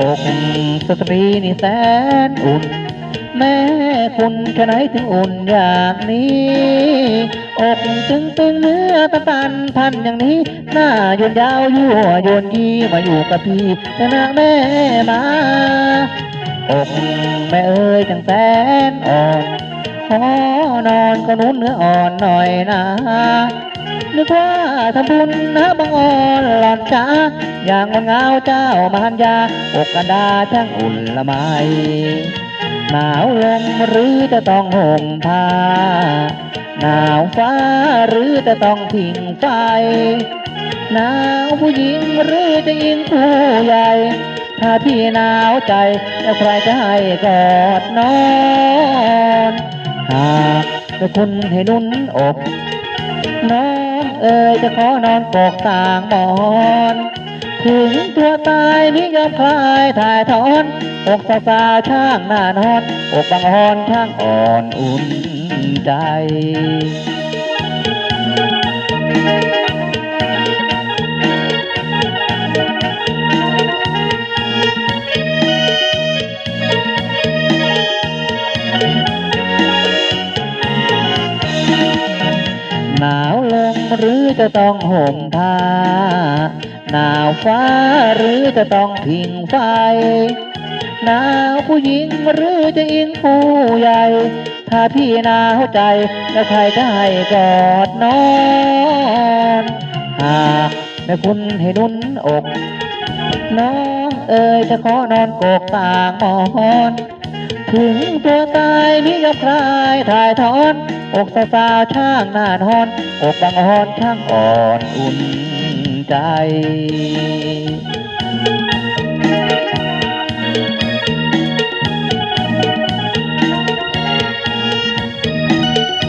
อกสตรีนี่แสนอุ่น แม่คุณจะไหนถึงอุ่นอย่างนี้ อกตึงตึงเนื้อตะตันพันอย่างนี้ หน้าโยนยาวยั่วโยนยีมาอยู่กับพี่แต่นางแม่มา อกแม่เอ้ยจังแสนอ่อนขอนอนก็นุ่นเนื้ออ่อนหน่อยนะนึกว่าทำบุญนะบังอ่อนหลอนจ้าอย่างงอนเงาเจ้ามหันยาอกกันดาช่างอุ่นละไมหนาวลมหรือจะต้องห่มผ้าหนาวฟ้าหรือจะต้องทิ้งไฟหนาวผู้หญิงหรือจะยิงผู้ใหญ่ ถ้าพี่หนาวใจแล้วใครจะให้กอดนอนหากจะคุณให้นุ่นอกน้องเอ๋ยจะขอนอนกอกต่างหมอนถึงตัวตายนี้ยอมคลายถ่ายถอนอกสาวสาวช่างหน้านอนอกบางอ่อนช่างอ่อนอุ่นใจาวลมหรือจะต้องห่มผ้า หนาวฟ้าหรือจะต้องพิงไฟ หนาวผู้หญิงหรือจะอิงผู้ใหญ่ ถ้าพี่หนาวใจแล้วใครจะให้กอดนอนหากแม่คุณให้นุ่นอก น้องเอ๋ยจะขอนอนกกต่างหมอน ถึงตัวตายนิยมคลายถ่ายถอน อกสาวสาวช่างหน้านอน อกบางฮอนช่างอ่อนอุ่นใจ